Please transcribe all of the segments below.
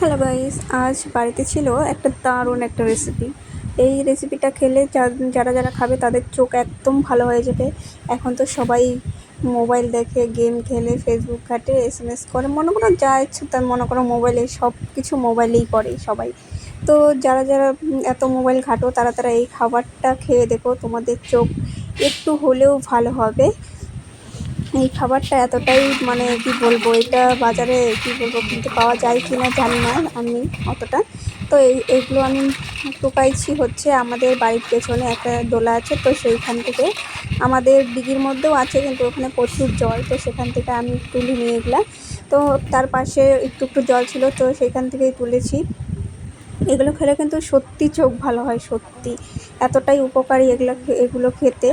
Hello guys আজ বাড়িতে ছিল একটা দারুণ একটা রেসিপি এই রেসিপিটা খেলে যারা যারা খাবে তাদের চোখ একদম ভালো হয়ে যাবে। এখন তো সবাই মোবাইল দেখে গেম খেলে ফেসবুক ঘাটে এস এম এস করে, মনে করো যা ইচ্ছে তার, মনে করো মোবাইলে সব কিছু মোবাইলেই করে সবাই। তো যারা যারা এত মোবাইল ঘাটো, তারা তারা এই খাবারটা খেয়ে দেখো, তোমাদের চোখ একটু হলেও ভালো হবে। এই খাবারটা এতটাই মানে কি বলব, এটা বাজারে কি বলব, কিনতে পাওয়া যায় কি না জানি না আমি অতটা। তো এই এইগুলো আমি টোকাইছি হচ্ছে আমাদের বাড়ির পেছনে একটা দোলা আছে, তো সেইখান থেকে। আমাদের দিঘির মধ্যেও আছে, কিন্তু ওখানে প্রচুর জল, তো সেখান থেকে আমি তুলি নিয়ে এগুলা। তো তার পাশে একটু একটু জল ছিল, তো সেখান থেকেই তুলেছি। এগুলো খেলে কিন্তু সত্যি চোখ ভালো হয়, সত্যি। এতটাই উপকারী এগুলো এগুলো খেতে।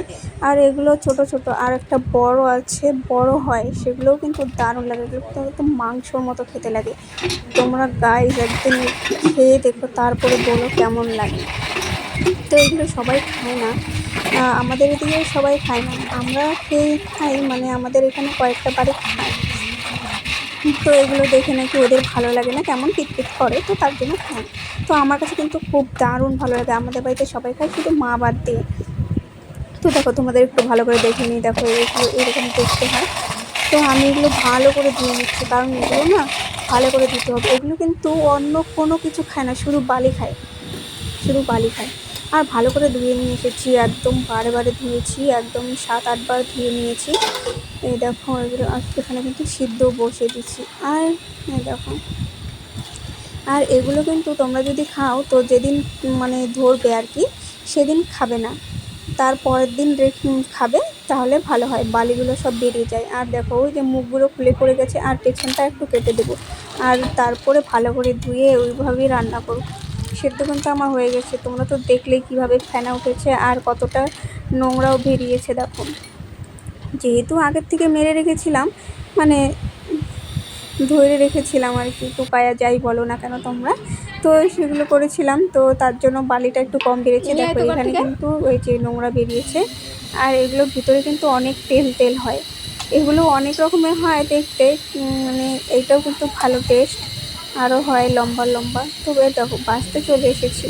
আর এগুলো ছোট ছোট। আর একটা বড় আছে, বড় হয়, সেগুলোও কিন্তু দারুণ লাগে। এগুলো তো একদম মাংসর মতো খেতে লাগে। তোমরা গাইজ একদিন খেয়ে দেখো, তারপরে বলো কেমন লাগে। তো এগুলো সবাই খায় না। আমাদের এদিকে সবাই খায় না। আমরা খেয়ে খাই মানে আমাদের এখানে কয়েকটা বাড়ি খায়। তো এগুলো দেখে নাকি ওদের ভালো লাগে না, কেমন পিটপিট করে, তো তার জন্য খায় তো আমার কাছে কিন্তু খুব দারুণ ভালো লাগে, আমাদের বাড়িতে সবাই খায়, শুধু মা বাদ দিয়ে। তো দেখো, তোমাদের একটু ভালো করে দেখে নিই, দেখো এগুলো এরকম দেখতে হয়। তো আমি এগুলো ভালো করে ধুয়ে নিচ্ছি, কারণ এগুলো না ভালো করে দিতে হবে। এগুলো কিন্তু অন্য কোনো কিছু খায় না, শুধু বালি খায়। শুধু বালি খায়। আর ভালো করে ধুয়ে নিয়ে এসেছি, একদম বারে বারে ধুয়েছি একদম সাত আটবার ধুয়ে নিয়েছি। এই দেখো, এগুলো এখানে কিন্তু সিদ্ধ বসিয়ে দিচ্ছি। আর এই দেখো, আর এগুলো কিন্তু তোমরা যদি খাও, তো যেদিন মানে ধরবে আর কি, সেদিন খাবে না। তার পরের দিন খাবে, তাহলে ভালো হয়, বালিগুলো সব বেরিয়ে যায়। আর দেখো, ওই যে মুখগুলো খুলে পড়ে গেছে, আর পেছনটা একটু কেটে দেবো। আর তারপরে ভালো করে ধুয়ে ওইভাবেই রান্না করব। সেদ্ধ কিন্তু আমার হয়ে গেছে। তোমরা তো দেখলেই কীভাবে ফেনা উঠেছে আর কতটা নোংরাও বেরিয়েছে দেখো। যেহেতু আগের থেকে মেরে রেখেছিলাম মানে ধরে রেখেছিলাম আর কি টোকায়া যাই বলো না কেন তোমরা। তো সেগুলো করেছিলাম তো তার জন্য বালিটা একটু কম বেড়েছে। দেখো এখানে কিন্তু ওই যে নোংরা বেরিয়েছে আর এগুলোর ভিতরে কিন্তু অনেক তেল তেল হয়। এগুলো অনেক রকমের হয় দেখতে মানে এইটাও কিন্তু ভালো টেস্ট আরও হয় লম্বা লম্বা। তবে দেখো বাঁচতে চলে এসেছি।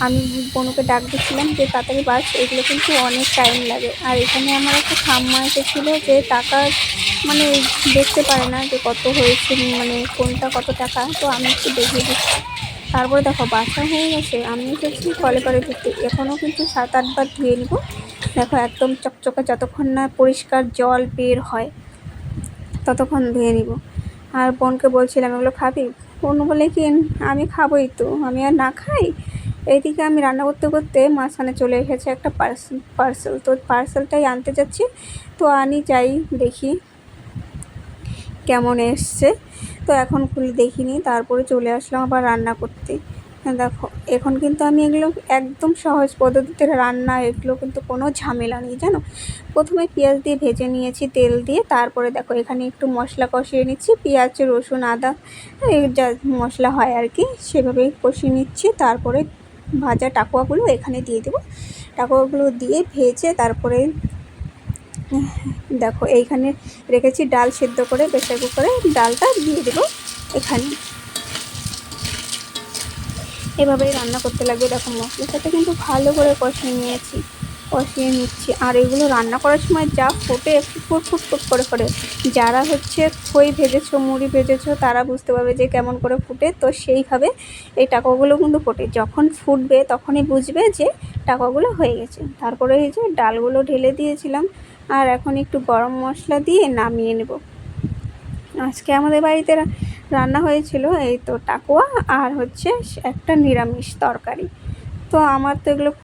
আমি বনুকে ডাক দিচ্ছিলাম যে, তাড়াতাড়ি বাস, এগুলো কিন্তু অনেক টাইম লাগে। আর এখানে আমার একটা ঠাম্মা এসেছিল যে, টাকা মানে দেখতে পারে না যে, কত হয়েছে মানে কোনটা কত টাকা। তো আমি একটু দেখিয়ে দিচ্ছি। তারপরে দেখো, বাসা হয়ে গেছে। আমি এসেছি কলে করে ধুতে এখনও কিন্তু সাত আটবার ধুয়ে নিব। দেখো, একদম চকচকে যতক্ষণ না পরিষ্কার জল বের হয়, ততক্ষণ ধুয়ে নিব। আর বোনকে বলছিলাম, এগুলো খাবি? বোন বলে কি, আমি খাবোই তো, আমি আর না খাই? এইদিকে আমি রান্না করতে করতে মাঝখানে চলে এসেছে একটা পার্সেল পার্সেল। তো পার্সেলটাই আনতে যাচ্ছি। তো আনি, যাই, দেখি কেমন এসছে। তো এখন খুলে দেখিনি, তারপরে চলে আসলাম আবার রান্না করতে। দেখো, এখন কিন্তু আমি এগুলো একদম সহজ পদ্ধতিতে রান্না, এগুলো কিন্তু কোনো ঝামেলা নেই, জানো? প্রথমে পেঁয়াজ দিয়ে ভেজে নিয়েছি, তেল দিয়ে, তারপরে দেখো, এখানে একটু মশলা কষিয়ে নিচ্ছি, পেঁয়াজ, রসুন, আদা যা মশলা হয় আর কি, সেভাবেই কষিয়ে নিচ্ছি, তারপরে ভাজা টাকুয়াগুলো এখানে দিয়ে দেবো। টাকুয়াগুলো দিয়ে ভেজে তারপরে, দেখো, এইখানে রেখেছি ডাল সেদ্ধ করে, প্রেসার কুকারে ডালটা দিয়ে দেবো এখানে। এভাবেই রান্না করতে লাগবে। দেখো মশলার সাথে কিন্তু ভালো করে কষিয়ে নিয়েছি, কষিয়ে নিচ্ছি। আর এগুলো রান্না করার সময় যা ফোটে একটু ফুট ফুট ফুট করে করে যারা হচ্ছে খই ভেজেছো, মুড়ি ভেজেছো, তারা বুঝতে পারবে যে কেমন করে ফুটে। তো সেইভাবে এই টাকাগুলো কিন্তু ফোটে। যখন ফুটবে তখনই বুঝবে যে টাকাগুলো হয়ে গেছে। তারপরে এই যে ডালগুলো ঢেলে দিয়েছিলাম। আর এখন একটু গরম মশলা দিয়ে নামিয়ে নেব। আজকে আমাদের বাড়িতে রান্না হয়েছিল এই তো টাকুয়া আর হচ্ছে একটা নিরামিষ তরকারি। তো আমার তো এগুলো